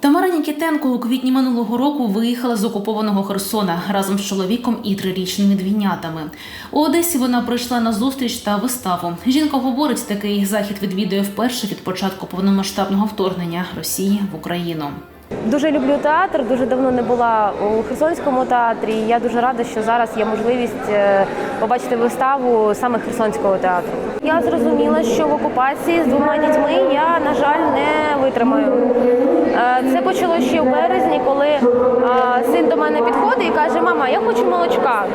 Тамара Нікітенко у квітні минулого року виїхала з окупованого Херсона разом з чоловіком і трирічними двійнятами. У Одесі вона прийшла на зустріч та виставу. Жінка говорить, такий захід відвідує вперше від початку повномасштабного вторгнення Росії в Україну. Дуже люблю театр, дуже давно не була у Херсонському театрі. Я дуже рада, що зараз є можливість е, побачити виставу саме Херсонського театру. Я зрозуміла, що в окупації з двома дітьми я, на жаль, не витримаю. Е, Це почалося ще в березні, коли е, син до мене підходить і каже: Мама, я хочу молочка.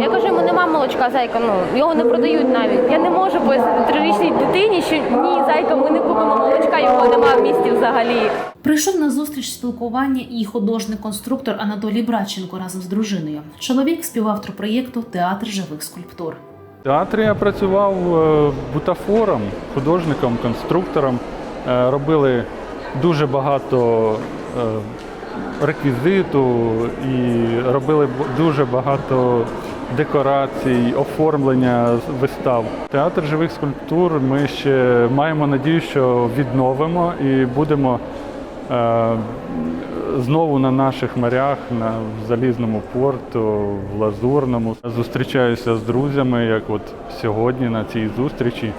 Я кажу, йому нема молочка, зайка. Ну його не продають навіть. Я не можу пояснити трирічній дитині, що ні, зайка, ми не купимо молочка, його немає в місті взагалі. Прийшов на зустріч спілкування і художник-конструктор Анатолій Братченко разом з дружиною. Чоловік співавтор проєкту Театр живих скульптур. В театрі я працював е, бутафором, художником, конструктором. Е, Робили дуже багато е, реквізиту і робили дуже багато декорацій, оформлення вистав. Театр живих скульптур ми ще маємо надію, що відновимо і будемо е, знову на наших морях, на залізному порту, в Лазурному. Зустрічаюся з друзями, як от сьогодні на цій зустрічі.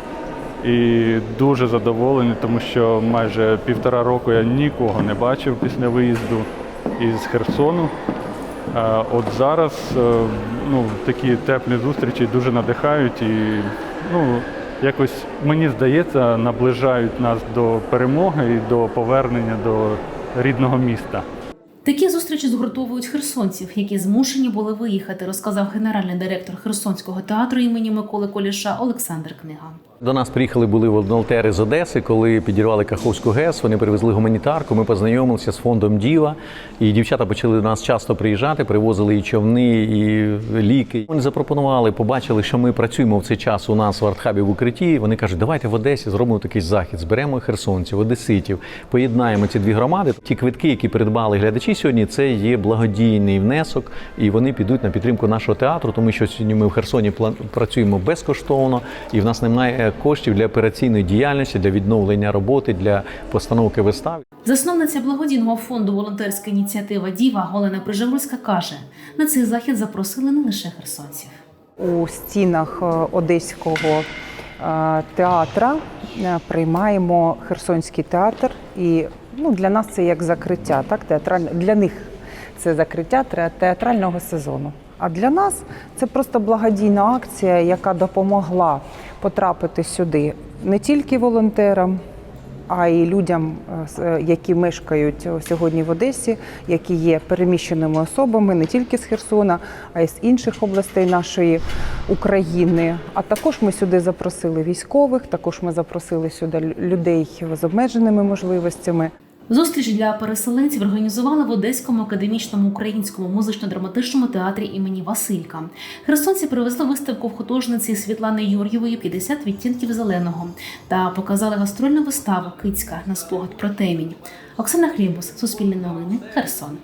І дуже задоволений, тому що майже півтора року я нікого не бачив після виїзду із Херсону. А От зараз е, ну, такі теплі зустрічі дуже надихають і ну, якось, мені здається, наближають нас до перемоги і до повернення до рідного міста. Такі зустрічі згуртовують херсонців, які змушені були виїхати, розказав генеральний директор Херсонського театру імені Миколи Коліша Олександр Книга. До нас приїхали були волонтери з Одеси, коли підірвали Каховську ГЕС. Вони привезли гуманітарку. Ми познайомилися з фондом Діва. І дівчата почали до нас часто приїжджати, привозили і човни, і ліки. Вони запропонували, побачили, що ми працюємо в цей час у нас в артхабі в укритті. Вони кажуть, давайте в Одесі зробимо такий захід, зберемо херсонців, одеситів, поєднаємо ці дві громади. Ті квитки, які придбали глядачі сьогодні, це є благодійний внесок, і вони підуть на підтримку нашого театру, тому що сьогодні ми в Херсоні працюємо безкоштовно, і в нас немає коштів для операційної діяльності, для відновлення роботи, для постановки вистав. Засновниця благодійного фонду волонтерська ініціатива Діва Олена Прижевруська каже: на цей захід запросили не лише херсонців. у стінах е, Одеського е, театра е, приймаємо Херсонський театр. І ну, для нас це як закриття, так? Театраль... Для них це закриття театрального сезону. А для нас це просто благодійна акція, яка допомогла потрапити сюди не тільки волонтерам, а й людям, е, е, які мешкають е, сьогодні в Одесі, які є переміщеними особами не тільки з Херсона, а й з інших областей нашої України. А також ми сюди запросили військових, також ми запросили сюди людей з обмеженими можливостями. Зустріч для переселенців організували в Одеському академічному українському музично-драматичному театрі імені Василька. Херсонці привезли виставку в художниці Світлани Юр'євої «50 відтінків зеленого та показали гастрольну виставу Кицька на спогад про темінь. Оксана Хлібус, Суспільне новини, Херсон.